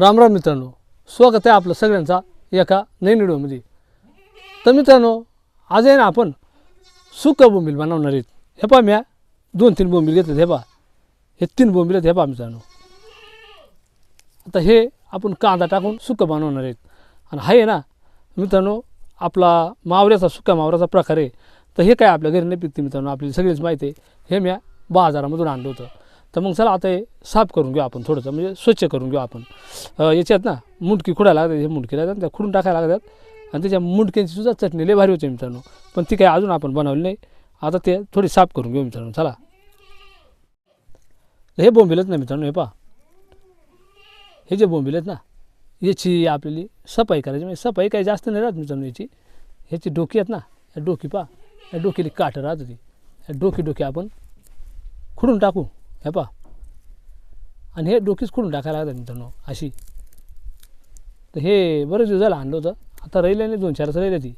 राम राम मित्रांनो स्वागत आहे आपलं सगळ्यांचा एका नवीन व्हिडिओमध्ये. तर मित्रांनो आज आहे ना आपण सुक बोंबील बनवणार आहेत. हे पहा म्या दोन तीन बोंबील घेतलेत हे पहा. हे तीन बोंबील आहेत हे पहा मित्रांनो. आता हे आपण कांदा टाकून सुकं बनवणार आहेत. आणि हा आहे ना मित्रांनो आपला मावऱ्याचा सुका मावऱ्याचा प्रकार आहे. तर हे काय आपल्या घरी नाही पिकते मित्रांनो आपली सगळीच माहिती आहे. हे म्या बाजारामधून आणलं होतं. तर मग चला आता हे साफ करून घेऊ आपण थोडंसं म्हणजे स्वच्छ करून घेऊ आपण. याच्यात ना मुंडकी खुडायला लागतात हे मुंडकी लागतात त्या खुडून टाकायला लागतात. आणि त्याच्या मुंडक्यांची सुद्धा चटणी लय भारी होते मित्रांनो. पण ती काय अजून आपण बनवली नाही. आता ते थोडी साफ करून घेऊ मित्रांनो चला. हे बोंबिलेत ना मित्रांनो हे पहा. हे जे बोंबिलेत आहेत ना याची आपल्याला सफाई करायची म्हणजे सफाई काही जास्त नाही राहत मित्रांनो याची. ह्याची डोकी आहेत ना या डोकी पहा या डोकीली काठ राहत होती या डोकी डोकी आपण खुडून टाकू. हे पहा. आणि हे डोकीच खुडून टाकायला लागतात मित्रांनो अशी. तर हे बरेच दिवस झालं आणलं होतं. आता राहिलं नाही दोन चारच राहिले ती.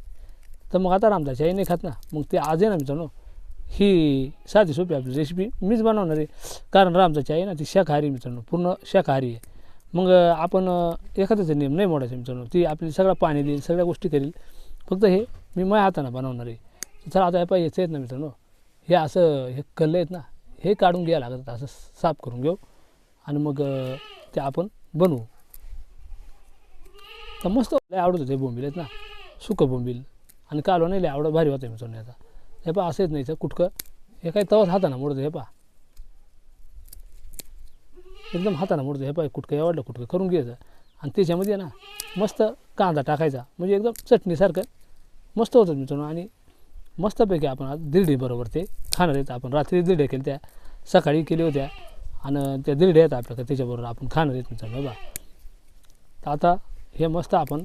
तर मग आता रामदाची आई नाही खात ना. मग ते आज आहे ना मित्रांनो ही साधी सोपी आपली रेसिपी मीच बनवणार आहे. कारण रामदाची आई ना ती शाकाहारी मित्रांनो पूर्ण शाकाहारी आहे. मग आपण एखाद्याचा नियम नाही मोडायचा मित्रांनो. ती आपली सगळं पाणी देईल सगळ्या गोष्टी करेल. फक्त हे मी माझ्या हातानं बनवणार आहे. चला आता हे पाहिजे येत आहेत ना मित्रांनो. हे असं हे कल्ले आहेत ना हे काढून घ्यायला लागत असं साफ करून घेऊ. आणि मग ते आपण बनवू. तर मस्त लय आवडत होते बोंबील आहेत ना. सुकं बोंबील. आणि कालवा नाही लय आवडत भारी होतं मी आता हे पहा असं येत नाही तर कुटकं. हे काही तवाच हाताना मोडतं हे पहा. एकदम हाताना मोडतं हे पहा कुटकं. आवडलं कुटकं. करून घ्यायचं आणि त्याच्यामध्ये ना मस्त कांदा टाकायचा. म्हणजे एकदम चटणीसारखं. मस्त होतं मित्रांनो आणि मस्तपैकी आपण आज दिरडी बरोबर ते खाणार आहेत. आपण रात्री दिरड्या केल्या त्या सकाळी केल्या होत्या आणि त्या दिरड्या आहेत आपल्याकडे त्याच्याबरोबर आपण खाणार आहेत मित्रांनो बा तर आता हे मस्त आपण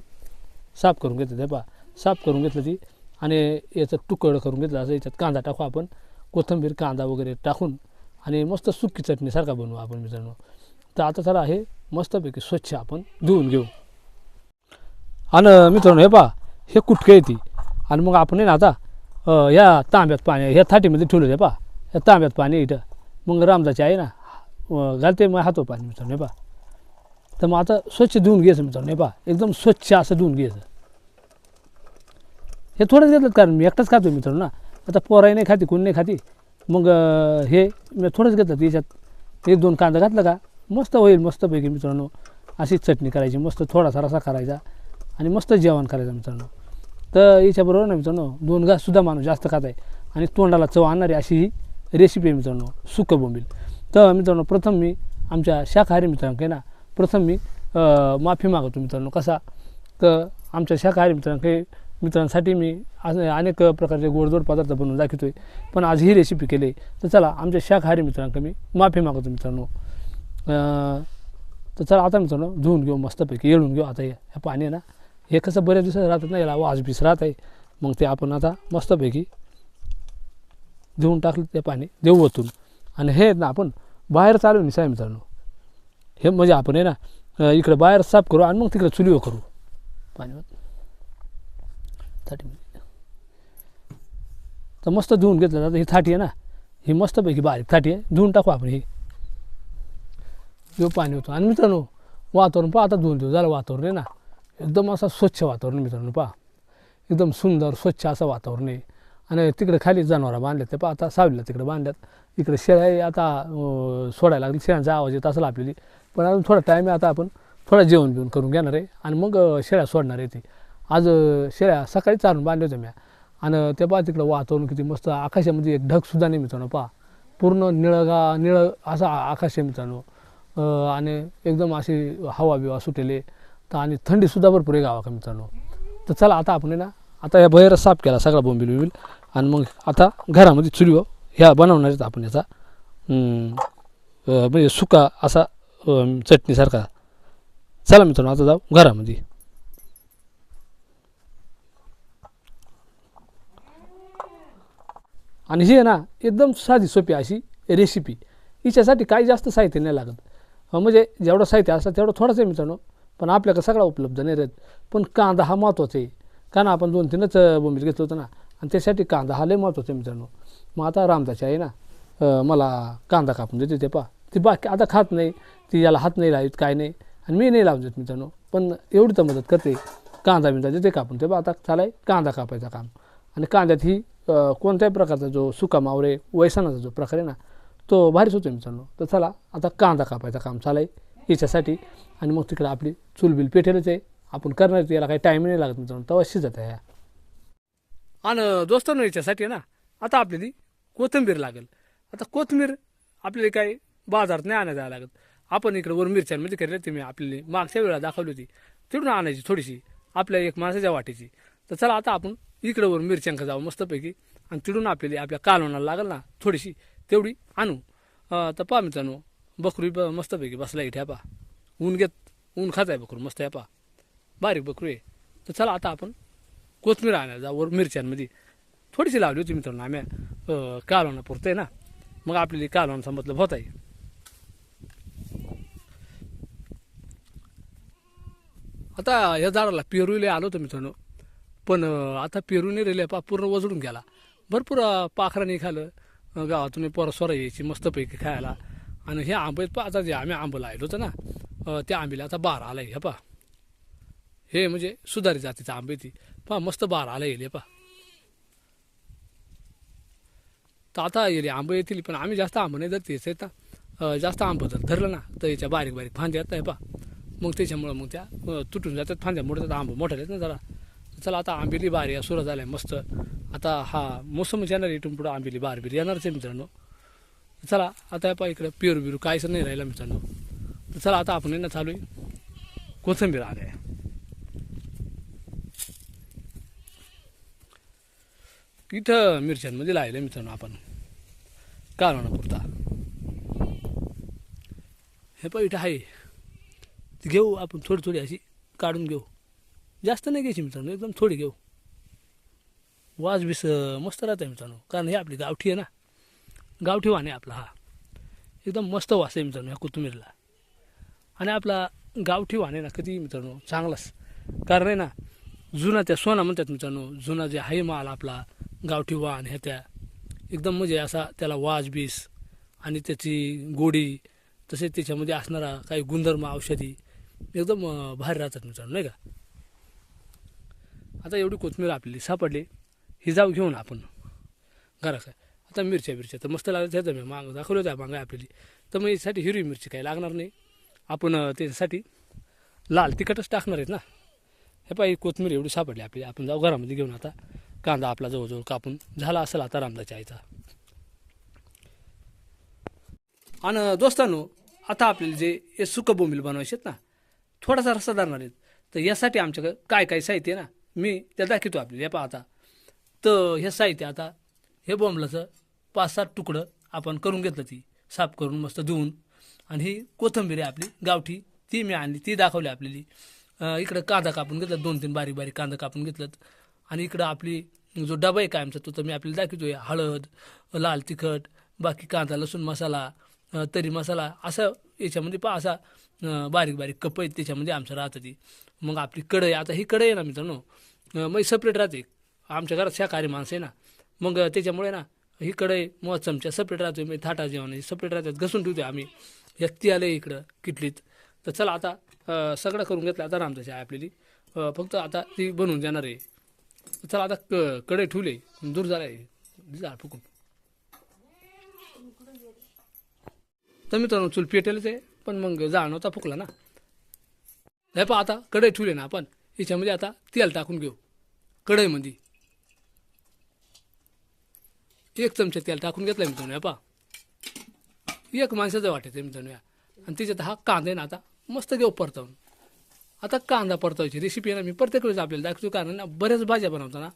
साफ करून घेतलं ते बा साफ करून घेतलं ती आणि याचं तुकडं करून घेतलं असं याच्यात कांदा टाकू आपण. कोथिंबीर कांदा वगैरे टाकून आणि मस्त सुकी चटणीसारखा बनवू आपण मित्रांनो. तर आता जरा हे मस्तपैकी स्वच्छ आपण धुवून घेऊ. आणि मित्रांनो हे पा हे कुटकं येते आणि मग आपण आहे ना आता या तांब्यात पाणी ह्या थाटीमध्ये ठेवलं आहे पहा ह्या तांब्यात पाणी इथं मग रामदाची आहे ना घालते मग हातो पाणी मित्रांनो हे पहा तर मग आता स्वच्छ धुवून घ्यायचं मित्रांनो हे पहा एकदम स्वच्छ असं धुवून घ्यायचं हे थोडंच घेतलं कारण मी एकटाच खातो मित्रांनो ना आता पोराई नाही खाती कोणी नाही खाती मग हे मी थोडंच घेतलं याच्यात एक दोन कांदा घातला का मस्त होईल मस्तपैकी मित्रांनो अशीच चटणी करायची मस्त थोडासा रसा करायचा आणि मस्त जेवण करायचं मित्रांनो तर याच्याबरोबर ना मित्रांनो दोन घाससुद्धा माणूस जास्त खात आहे. आणि तोंडाला चव आणणारी अशी ही रेसिपी आहे मित्रांनो सुकं बोंबील तर मित्रांनो प्रथम मी आमच्या शाकाहारी मित्रांकडे ना? प्रथम मी माफी मागवतो मित्रांनो. कसा? तर आमच्या शाकाहारी मित्रांकडे मित्रांसाठी मी आज अनेक प्रकारचे गोडधोड पदार्थ बनवून दाखवतो आहे पण आज ही रेसिपी केली तर चला आमच्या शाकाहारी मित्रांकडे मी माफी मागवतो मित्रांनो. तर चला आता मित्रांनो धुवून घेऊ मस्तपैकी येळून घेऊ. आता या पाणी आहे ना हे कसं बऱ्याच दिवसात राहतात नाही याला आज बीस राहत आहे मग ते आपण आता मस्तपैकी देऊन टाकलं ते पाणी देऊ ओतून आणि हे ना आपण बाहेर चालू निसाय मित्रांनो. हे म्हणजे आपण आहे ना इकडं बाहेर साफ करू आणि मग तिकडे चुलीवर करू. पाणी थाटी तर मस्त धुवून घेतलं जातं. ही थाटी आहे ना ही मस्तपैकी बारीक थाटी आहे. धुवून टाकू आपण ही. जो पाणी होतो आणि मित्रांनो वातावरण पण आता धुवून देऊ. झालं वातावरण आहे ना. एकदम असं स्वच्छ वातावरण मित्रांनो पहा. एकदम सुंदर स्वच्छ असं वातावरण आहे. आणि तिकडे खाली जनावरं बांधल्यात ते पहा. आता सावलीला तिकडे बांधल्यात. इकडे शेळ्या आता सोडायला लागली. शेळ्यांचा आवाज येत असेल आपल्याला. पण अजून थोडा टाईम आहे आता आपण थोडा जेवण बिवण करून घेणार आहे. आणि मग शेळ्या सोडणार आहे ती. आज शेळ्या सकाळी चारून बांधल्या होत्या म्या. आणि ते पहा तिकडं वातावरण किती मस्त. आकाशामध्ये एक ढगसुद्धा नाही मित्रांनो पहा. पूर्ण निळगा निळ असा आकाश आहे मित्रांनो. आणि एकदम अशी हवा बिवा सुटेले. तर आणि थंडीसुद्धा भरपूर आहे गावाकडे मित्रांनो. तर चला आता आपण आहे ना आता या बहिरा साफ केला सगळा बोंबिल बिबिल. आणि मग आता घरामध्ये चुलीवर ह्या बनवणार आहेत आपण याचा. म्हणजे सुका असा चटणीसारखा. चला मित्रांनो आता जाऊ घरामध्ये. आणि ही आहे ना एकदम साधी सोपी अशी रेसिपी हिच्यासाठी काही जास्त साहित्य नाही लागत. म्हणजे जेवढं साहित्य असतं तेवढं थोडंच आहे मित्रांनो. पण आपल्याकडे सगळा उपलब्ध नाही राहत. पण कांदा हा महत्त्वाचा आहे. कारण आपण दोन तीनच बोंबील घेतलं होतं ना. आणि त्यासाठी कांदा हा लय महत्त्वाचा आहे मित्रांनो. मग आता रामदाची आहे ना मला कांदा कापून देते ते पा ती बाकी आता खात नाही. ती याला हात नाही लावित काय नाही. आणि मी नाही लावून देत मित्रांनो. पण एवढी तर मदत करते. कांदा बिंदा देते कापून. ते पा आता चालाय कांदा कापायचा काम. आणि कांद्यात ही कोणत्याही प्रकारचा जो सुका मावरे वैसणाचा जो प्रकार आहे ना तो भारीच होतो मित्रांनो. तर चला आता कांदा कापायचा काम चालाय याच्यासाठी. आणि मग तिकडं आपली चुलबिल पेटेलच आहे. आपण करणार याला काही टाईम नाही लागत मित्रांनो. तेव्हा शिजत आहे. आणि दोस्तांनो याच्यासाठी ना आता आपल्याला कोथिंबीर लागेल. आता कोथिंबीर आपल्याला काही बाजारात नाही आणायला जायला लागत. आपण इकडे वर मिरच्यांमध्ये केली ते मी आपल्याला मागच्या वेळा दाखवली होती. तिकडून आणायची थोडीशी. आपल्या एक माणसाच्या वाटेची. तर चला आता आपण इकडे वर मिरच्यांका जाऊ मस्तपैकी. आणि तिकडून आपल्याला आपल्या कालवणाला लागेल ना थोडीशी तेवढी आणू. तर पहा मित्रांनो बकरू ब मस्तपैकी बसला इथे पा. ऊन घेत ऊन खात आहे बकरू मस्त आहे पा. बारीक बकरू आहे. तर चला आता आपण कोथमीर आणायला जाऊ वर मिरच्यांमध्ये. थोडीशी लावली होती मित्रांनो आम्ही कालवणा कालवणं पुरतं आहे ना. मग आपल्याला कालवणाचा मतलब होत आहे आता या झाडाला पेरूले आलो होतो मित्रांनो. पण आता पेरू नाही राहिले पा पूर्ण वजडून गेला. भरपूर अं, खालं निघालं गावातून पोरं यायची मस्तपैकी खायला. आणि हे आंबे पहा आता जे आम्ही आंबं लायलो होतं ना त्या आंबीला आता बार आला हे पा हे म्हणजे सुधारी जातीचं आंबे ती. पा मस्त बार आला येईल हे पा तर आता येईल आंबे येतील पण आम्ही जास्त आंबं नाही धरते येत ना जास्त आंबं जर धरलं ना तर याच्या बारीक बारीक फांद्या येत आहे पा मग त्याच्यामुळं मग त्या तुटून जातात फांद्या मोठ्या आंबं मोठ्या आहेत ना जरा. चला आता आंबेली बार या सुरू झाल्या मस्त. आता हा मोसम येणार इथून पुढं आंबेली बार बीर येणारच आहे मित्रांनो. चला आता पा इकडं पेरू बिरू काहीच नाही राहिलं मित्रांनो. तर चला आता आपण येणं चालू आहे. कोथंबीर आले इथं मिरच्यांमध्ये लायलं मित्रांनो आपण. कालवणा पुरता हे पण इथं आहे. ती घेऊ आपण थोडी थोडी अशी काढून घेऊ. जास्त नाही घ्यायची मित्रांनो एकदम थोडी घेऊ. वास बीस मस्त राहतं मित्रांनो. कारण हे आपली गावठी आहे ना. गावठी वाण आहे आपला हा. एकदम मस्त वास आहे मित्रांनो ह्या कोथिंबीरला आणि आपला गावठी वाण आहे ना कधी मित्रांनो चांगलाच. कारण आहे ना जुना त्या सोना म्हणतात मित्रांनो जुना जे आहे माल आपला गावठी वाण ह्या त्या एकदम म्हणजे असा त्याला वाज बीस आणि त्याची गोडी तसेच त्याच्यामध्ये असणारा काही गुणधर्म औषधी एकदम भारी राहतात मित्रांनो नाही का? आता एवढी कोथमीर आपली सापडली. ही जाऊ घेऊन आपण. घरात. आता मिरच्या बिरच्या तर मस्त लागत त्याचं मी माग दाखवलं होत्या मागं आपल्याला. तर मग यासाठी हिरवी मिरची काही लागणार नाही. आपण त्याच्यासाठी लाल तिखटच टाकणार आहेत ना. हे पाहिजे कोथमीर एवढी सापडली आपली आपण जाऊ घरामध्ये घेऊन आता. कांदा आपला जवळजवळ कापून झाला असेल आता रामदाच्या आईचा. आणि दोस्तांनो आता आपल्याला जे हे सुकं बोंबील बनवायचे आहेत ना थोडासा रस्ता धरणार आहेत. तर यासाठी आमच्याकडं काय काय साहित्य आहे ना मी त्या दाखवतो आपल्याला. हे पहा आता. तर हे साहित्य आता हे बोंबलाचं पाच सात तुकडं आपण करून घेतलं ती. साफ करून मस्त धुवून. आणि ही कोथंबीर आहे आपली गावठी. ती मी आणली ती दाखवली आपल्याली. इकडं कांदा कापून घेतला दोन तीन बारीक बारीक कांदा कापून घेतलं आणि इकडं आपली जो डबा आहे कायमचा तो तर मी आपल्याला दाखवतोय. हळद लाल तिखट बाकी कांदा लसूण मसाला तरी मसाला असं याच्यामध्ये पा असा बारीक बारीक कप आहेत त्याच्यामध्ये आमचं राहतं ती. मग आपली कढई आता ही कढई आहे ना मित्रांनो मग सेपरेट राहते. आमच्या घरात शाकाहारी माणसं आहे ना मग त्याच्यामुळे ना ही कढई मग चमचा सपरेट राहतो मी थाटा जेवण सपरेट राहतात घसून ठेवतो आम्ही. व्यक्ती आले इकडं किटलीत. तर चला आता सगळं करून घेतलं आता रामदाची आहे आपल्याली. फक्त आता ती बनवून जाणार आहे. चला आता क कढई ठेवले दूर झाला आहे झाड फुकून. तर मित्रांनो चूल पेटेलच आहे पण मग जाळ नव्हता फुकला ना. हे पहा आता कढई ठेवले ना आपण. याच्यामध्ये आता तेल टाकून घेऊ. कढईमध्ये. एक चमचा तेल टाकून घेतलं मी हे पहा. एक माणसाचं वाटायचं मी या आणि त्याच्यात हा कांदा आहे ना आता मस्त घेऊ परतवून. आता कांदा परतवायची रेसिपी आहे ना मी प्रत्येक वेळेस आपल्याला दाखवतो कारण ना बऱ्याच भाज्या बनवताना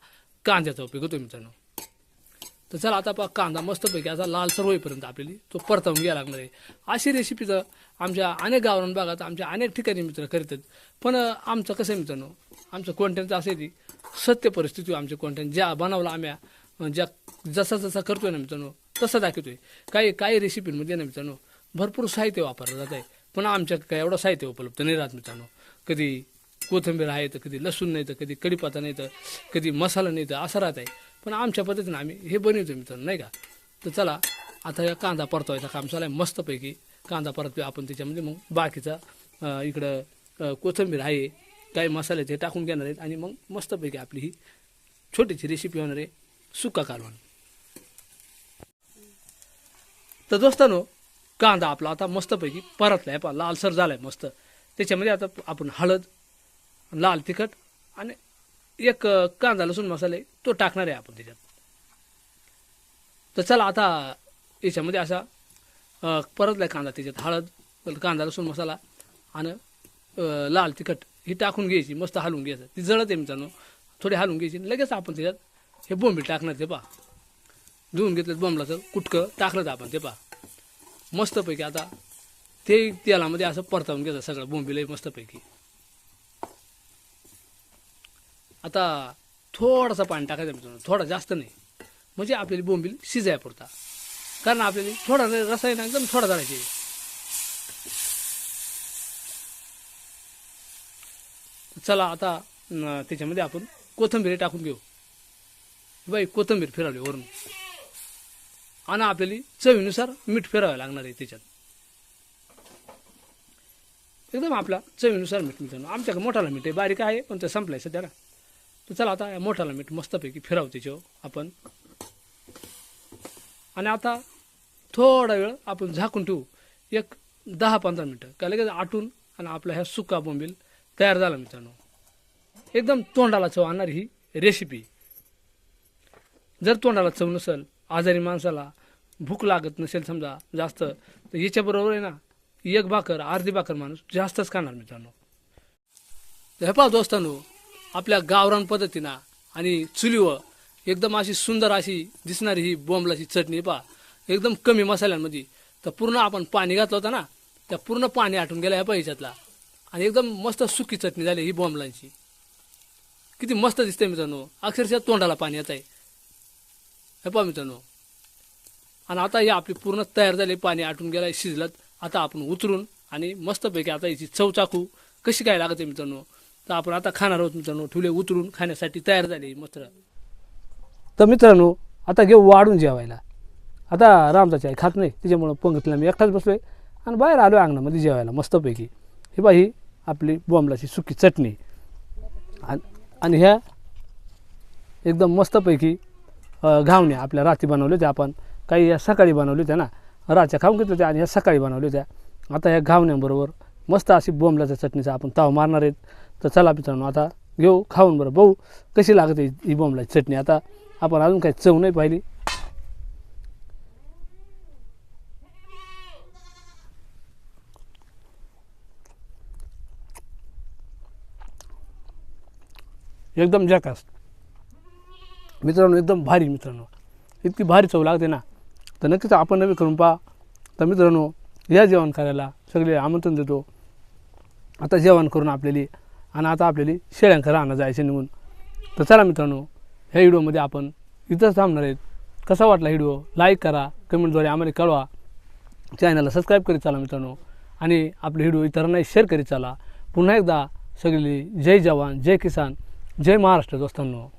कांद्याचा उपयोग होतो मित्रांनो. तर चला आता पहा कांदा मस्तपैकी असा लालसर होईपर्यंत आपल्याला तो परतवून घ्यायला लागणार आहे. अशी रेसिपी तर आमच्या अनेक गावरान भागात आमच्या अनेक ठिकाणी मित्र करतात. पण आमचं कसं आहे मित्रांनो आमचं कॉन्टेंट असं आहे ती सत्य परिस्थिती आमचे कॉन्टेंट ज्या बनवला आम्ही ज्या जसा जसा करतोय ना मित्रांनो तसं दाखवतोय. काही काही रेसिपींमध्ये ना मित्रांनो भरपूर साहित्य वापरलं जात आहे. पण आमच्या काय एवढं साहित्य उपलब्ध नाही राहत मित्रांनो. कधी कोथिंबीर आहे तर कधी लसूण नाही तर कधी कढीपाता नाही तर कधी मसाला नाही तर असं राहत आहे. पण आमच्या पद्धतीनं आम्ही हे बनवतो मित्रांनो नाही का? तर चला आता या कांदा परतवायचा काम चालू आहे मस्तपैकी कांदा परतवे आपण त्याच्यामध्ये. मग बाकीचा इकडं कोथिंबीर आहे काही मसाले ते टाकून घेणार आहेत आणि मग मस्तपैकी आपली ही छोटीशी रेसिपी होणार आहे. सुका कालवण तर दोस्तानो कांदा आपला आता मस्तपैकी परतला आहे पा लालसर झाला आहे मस्त. त्याच्यामध्ये आता आपण हळद लाल तिखट आणि एक कांदा लसूण मसाले तो टाकणार आहे आपण त्याच्यात. तर चला आता याच्यामध्ये असा परतला आहे कांदा त्याच्यात. हळद कांदा लसूण मसाला आणि लाल तिखट ही टाकून घ्यायची. मस्त हलवून घ्यायचं. ती जळत आहे मित्रांनो. थोडी हलवून घ्यायची. लगेच आपण त्याच्यात हे बोंबील टाकणार ते पा. धुवून घेतलं बोंबलाचं कुटकं टाकलं तर आपण ते पा. मस्तपैकी आता ते तेलामध्ये असं परतावून घ्यायचं सगळं बोंबील मस्तपैकी. आता थोडासा पाणी टाकायचं मित्रांनो थोडा जास्त नाही. म्हणजे आपल्याला बोंबील शिजाय पुरता. कारण आपल्याला थोडा रसायन एकदम थोडा झाडायचे चला आता त्याच्यामध्ये आपण कोथिंबीर टाकून घेऊ. बाई कोथिंबीर फिरवली वरून. आणि आपल्याला चवीनुसार मीठ फिरावं लागणार आहे त्याच्यात. एकदम आपला चवीनुसार मीठ मित्रांनो आमच्याकडे मोठाला मीठ आहे बारीक आहे पण ते संपलं आहे सध्याला तर चला आता या मोठाला मीठ मस्तपैकी फिरावं त्याच्यावर आपण. आणि आता थोडा वेळ आपण झाकून ठेवू. एक दहा पंधरा मिनटं. का लगेच आटून आणि आपला ह्या सुका बोंबील तयार झाला मित्रांनो. एकदम तोंडाला चव आणणारी ही रेसिपी जर तोंडाला चव नसेल आजारी माणसाला भूक लागत नसेल समजा जास्त तर याच्याबरोबर आहे ना एक भाकर अर्धी भाकर माणूस जास्तच खाणार मित्रांनो. तर हे पहा दोस्तांनो आपल्या गावरान पद्धतीनं आणि चुलीवर एकदम अशी सुंदर अशी दिसणारी ही बोंबलाची चटणी पहा. एकदम कमी मसाल्यांमध्ये. तर पूर्ण आपण पाणी घातलं होतं ना त्या पूर्ण पाणी आटून गेलं ह्या ह्याच्यातला आणि एकदम मस्त सुकी चटणी झाली ही बोंबलांची. किती मस्त दिसते मित्रांनो. अक्षरशः तोंडाला पाणी येत आहे हे पहा मित्रांनो. आणि आता हे आपली पूर्ण तयार झाली पाणी आटून गेलं शिजलं आता आपण उतरून आणि मस्तपैकी आता याची चव चाकू कशी काय लागते मित्रांनो? तर आपण आता खाणार आहोत मित्रांनो ठुले उतरून खाण्यासाठी तयार झाले मस्त. तर मित्रांनो आता घेऊ वाढून जेवायला. आता रामदाची आई खात नाही त्याच्यामुळं पंगतीला मी एकटाच बसलोय. आणि बाहेर आलो अंगणामध्ये जेवायला मस्तपैकी. ही बा ही आपली बॉम्बलाची सुकी चटणी. आणि आणि ह्या एकदम मस्तपैकी घावण्या आपल्या राती बनवल्या होत्या आपण काही या सकाळी बनवल्या होत्या ना. रातच्या खाऊन घेतल्या होत्या आणि या सकाळी बनवल्या होत्या. आता ह्या घावण्याबरोबर मस्त अशी बोंबल्याच्या चटणीचा आपण ताव मारणार आहेत. तर चला मित्रांनो आता घेऊ खाऊन बरं. भाऊ कशी लागते ही बोंबल्याची चटणी. आता आपण अजून काही चव नाही पाहिली. एकदम जॅकास. मित्रांनो एकदम भारी मित्रांनो. इतकी भारी चव लागते ना. तर नक्कीच आपण नवी करून पहा. तर मित्रांनो या जेवण करायला सगळे आमंत्रण देतो. आता जेवण करून आपल्याला आणि आता आपल्याला शेळ्यांकडे राहणं जायचं निघून. तर चला मित्रांनो ह्या व्हिडिओमध्ये आपण इथंच थांबणार आहेत. कसा वाटला व्हिडिओ? लाईक करा. कमेंटद्वारे आम्हाला कळवा. चॅनलला सबस्क्राईब करीत चाला मित्रांनो. आणि आपले व्हिडिओ इतरांनाही शेअर करीत चाला. पुन्हा एकदा सगळी जय जवान जय किसान जय महाराष्ट्र दोस्तांनो.